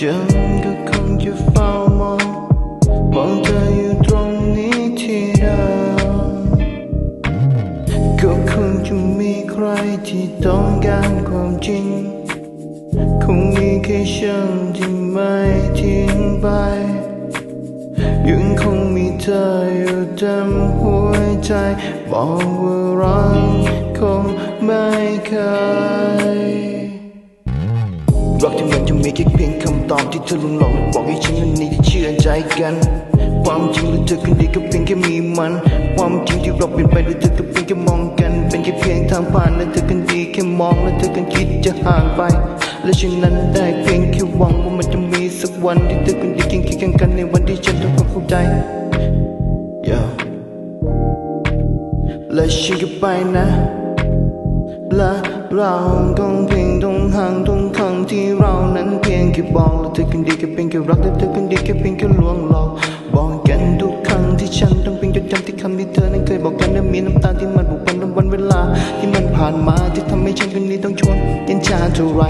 ฉันก็คงจะเฝ้ามอง มองเธออยู่ตรงนี้ที่เดิมก็คงจะมีใครที่ต้องการความจริง คงมีแค่ฉันที่ไม่ทิ้งไปยังคงมีเธออยู่เต็มหัวใจบอกว่ารักคงไม่เคย มีแค่เพียงคำตอบที่เธอลงหลอกและบอกให้ฉันนั้นนี้ที่เชื่อใจกัน ความจริงหรือเธอคนดีก็เพียงแค่มีมัน ความจริงที่เราเปลี่ยนไปหรือเธอก็เพียงแค่มองกัน เป็นแค่เพียงทางผ่านและเธอคนดีแค่มองและเธอคนคิดจะห่างไป และฉันนั้นได้เพียงแค่หวังว่ามันจะมีสักวันที่เธอคนดีเคียงเคียงกันในวันที่ฉันต้องเข้าใจ yeah. และฉันก็ไปนะและเราคงเพียงตรงห่างตรงครั้ง ที่เรานั้นเพียงแค่บอกและเธอคนดีแค่เพียงแค่รักและเธอคนดีแค่เพียงแค่ลวงหลอกบอกกันทุกครั้งที่ฉันต้องเพียงจดจำที่คำที่เธอนั้นเคยบอกกันและมีน้ำตาที่มันบุกวันวันเวลา ที่มันผ่านมาที่ทำให้ฉันคนนี้ต้องชวนย็นชาเท่าไหร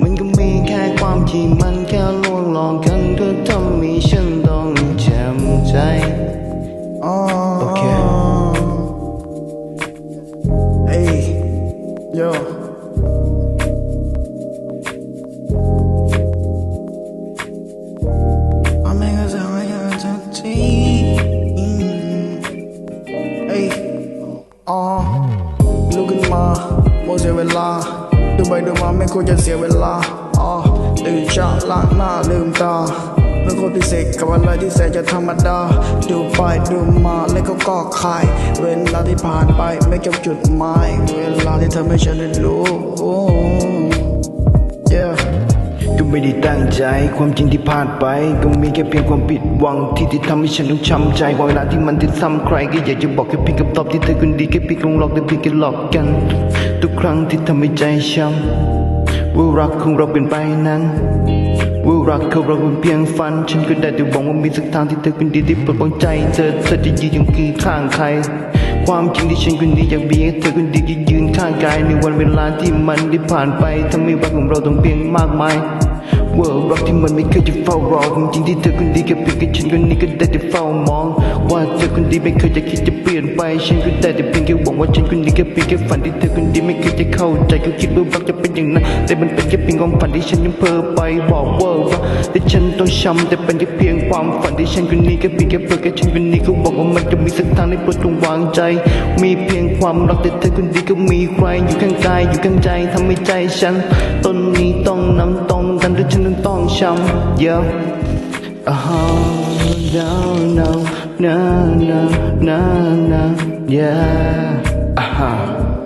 มันก็มีแค่ความที่มันแค่ลวงหลอกกันเธอทำให้ฉันต้องจำใจโอเค Hey, yo. มาโมเสียเวลา ดูไปดูมาไม่ควรจะเสียเวลาอ๋อตื่นเช้าล้างหน้าลืมตาเรื่องคนพิเศษกับอะไรที่แสนจะธรรมดา ดูไปดูมาแล้วก็ก็คาย เวลาที่ผ่านไปไม่จบจุดหมาย เวลาที่เธอไม่ฉันได้รู้ ก็ไม่ได้ตั้งใจ ความจริงที่พลาดไป ก็มีแค่เพียงความผิดหวังที่ที่ทำให้ฉันต้องช้ำใจเวลาที่มันติดซ้ำใครก็อยากจะบอกแค่เพียงคำตอบที่เธอคนดีแค่เพียงคงหลอกแต่เพียงแค่หลอกกัน ทุกครั้งที่ทำให้ใจช้ำว่ารักของเราเป็นไปนั้นว่ารักเของเราเป็นเพียงฝัน ฉันก็ได้แต่หวังว่ามีสักทางที่เธอคนดีที่ปลดปล่อยใจเธอเธอจะยืนอยู่คีข้างใคร ความจริงที่ฉันคนดีอยากเบียเธอคนดีจะยืนข้างกายในวันเวลาที่มันได้ผ่านไปทำให้รักของเราต้องเปลี่ยนมากมายว่ารักที่มันไม่เคยจะเฝ้ารอจริงที่เธอคนดีแค่เพียงแค่ฉันคนนี้ก็ได้แต่เฝ้ามอง ว่าเธอคนดีไม่เคยจะคิดจะเปลี่ยนไป ฉันก็ได้แต่เพียงแค่หวัง ว่าฉันคนดีแค่เพียงแค่ฝันที่เธอคนดีไม่เคยจะเข้าใจก็คิดว่ารักจะเป็นอย่างนั้นแต่มันเป็นแค่เพียงความฝันที่ฉันยังเพ้อไปบอกว่าแต่ฉันต้องช้ำแต่เป็นแค่เพียงความฝันที่ฉันคนนี้แค่เพียงแค่เพ้อแค่ฉันคนนี้ก็บอกว่ามันจะมีสักทางในโปรดจงวางใจ มีเพียงความรักแต่เธอคนดีก็มีใครอยู่ข้างกายอยู่ข้างใจทำให้ใจฉันต้นนี้ต้องนำตรงกันหรือฉันต้องต้องช้ำ yeah oh no no no no no no yeah Aha.